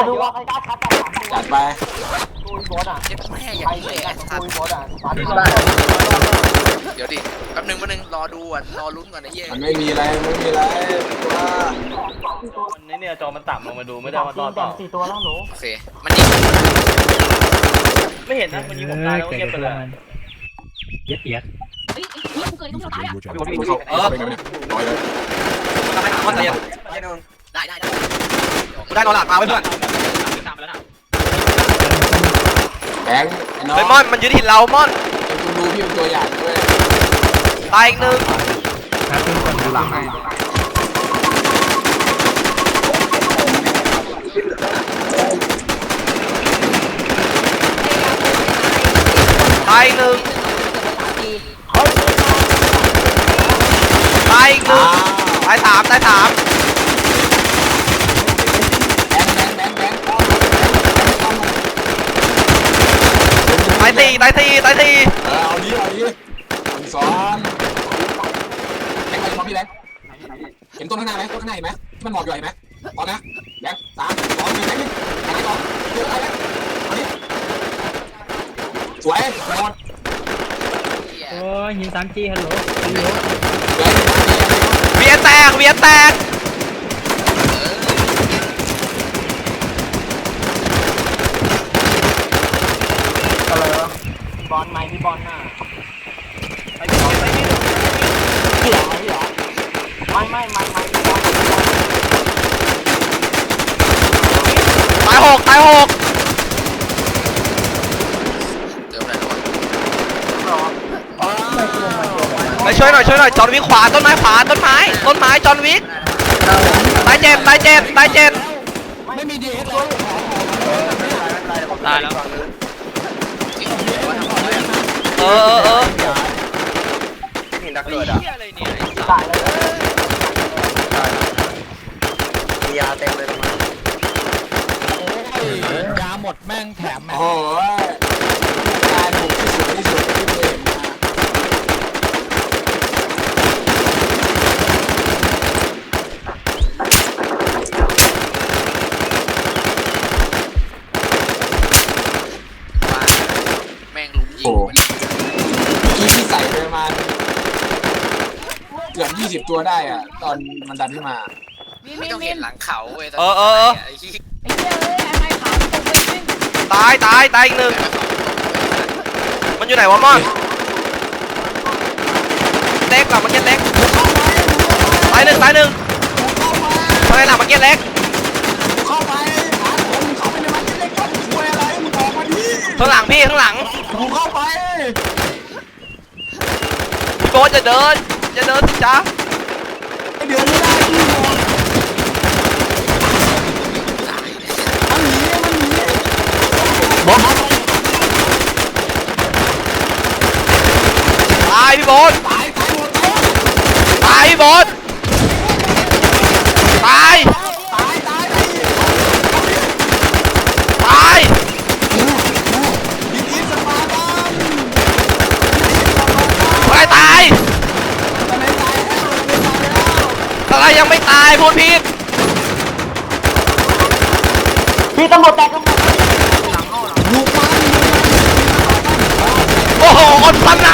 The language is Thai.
ใครกล้าคัดแต่สามตัวจัดไปตู้อีโบสอะเจ็บแม่อใครย่างนี้เก่เลยงไอ้อะสัตตู้ว์อีโบสอะฟันเดี๋ยวดิแป๊บนึงแป๊บนึงรอดูอะรอลุ้นก่อนนะเย้มันไม่มีอะไรไม่มีอะไรตัวมันนี่เนี่ยจอมันต่ำลงมาดูไม่ได้ว่าตอนต่อสี่ตัวแล้วหนูโอเค มันยิงไม่เห็นนะมันยิงผมตายแล้วเงียบไปเลยเอียดเอียดเฮ้ยไอ้เหี้ยกูเกิดต้องตายอะเออเป็นไงเนี่ยลอยเลยทำไมหาว่าใจเย็นได้ได้ได้กูได้นอนหลับมาไว้เพื่อน แบงค์ไอ้น้องเฮ้ยมอนมันยึดหินเรามอนคุณดูพี่เป็นตัวอย่างด้วยตายอีกหนึ่งหาปืนก่อนดูหลังให้ตายอีกหนึ่งตายอีกหนึ่งตายสามตายสาม แบงค์แบงค์แบงค์แบงค์อ้อมแบงค์อ้อม ตายสี่ตายสี่ตายสี่เออเอาดิเอาดิคนซ้อนแบงค์ไปมองพี่แบงค์เห็นต้นข้างหน้าไหมต้นข้างหน้าเห็นไหมที่มันหมอบอยู่เห็นไหมพร้อมนะแบงค์สามสองหนึ่งแบงค์นี่แบงค์สองเดี๋ยวอะไรแบงค์เอาดิสวยหมดโอ้ยหินสามจีฮัลโหลฮัลโหลสวยเวียนแตกเวียนแตก อะไรวะบ อลไหมพี่บอลน่ะไปไปไปนี่เกี่ยวไหมเหรอไม่ไม่ไม่ไม่พี่บอลตายหกตายหกเจออะไรแล้ววะไปช่วยหน่อยช่วยหน่อยจอห์นวิกขวาต้นไม้ขวาต้นไม้ต้นไม้จอห์นวิกตายเจ็ดตายเจ็ดตายเจ็ดไม่มีดีเอสเลยตายแล้ว เออเออเหินดักเกิดอะอะไรเนี่ยตายเลยมียาเต็มเลยตรงนั้นยาหมดแม่งแถมโอ้โหการถูกที่สุดที่สุดที่เคยเห็นมา ว่าแม่งลุมยิง โอ้โหกี้ที่ใส่ไปประมาณเกือบยี่สิบตัวได้อะ ตอนมันดันขึ้นมาไม่ต้องเห็นหลังเขาเว้ยเออเออเออ ไอ้ที่ไอ้เหี้ยเอ้ยไอ้ไม้ขาวตรงไปวิ่งตายตายตายอีกหนึ่งมันอยู่ไหนวะมอนเล็กหลังมาเก็ตเล็กตายหนึ่งตายหนึ่งทำไมหลังมาเก็ตเล็กเข้าไปหาคนเข้าไปในมันเล็กๆช่วยอะไรมึงออกมาดิข้างหลังพี่ข้างหลังกูเข้าไปพี่โบ๊ทจะเดิน จะเดินสิจ้าไอเดือนไม่ได้พี่หมดมันหนีมันหนีบอสตายพี่โบ๊ทตายตายหมดแล้วตายพี่โบ๊ทตายตายตายตาย ตาย ดีดีสปาร์ตัน ไม่ตาย ทำไมตายแล้วไม่ตายแล้ว อะไร ยังไม่ตายพูดผิดพี่ตำรวจแตกตำรวจลูกมันโอ้โหอดฟันไหน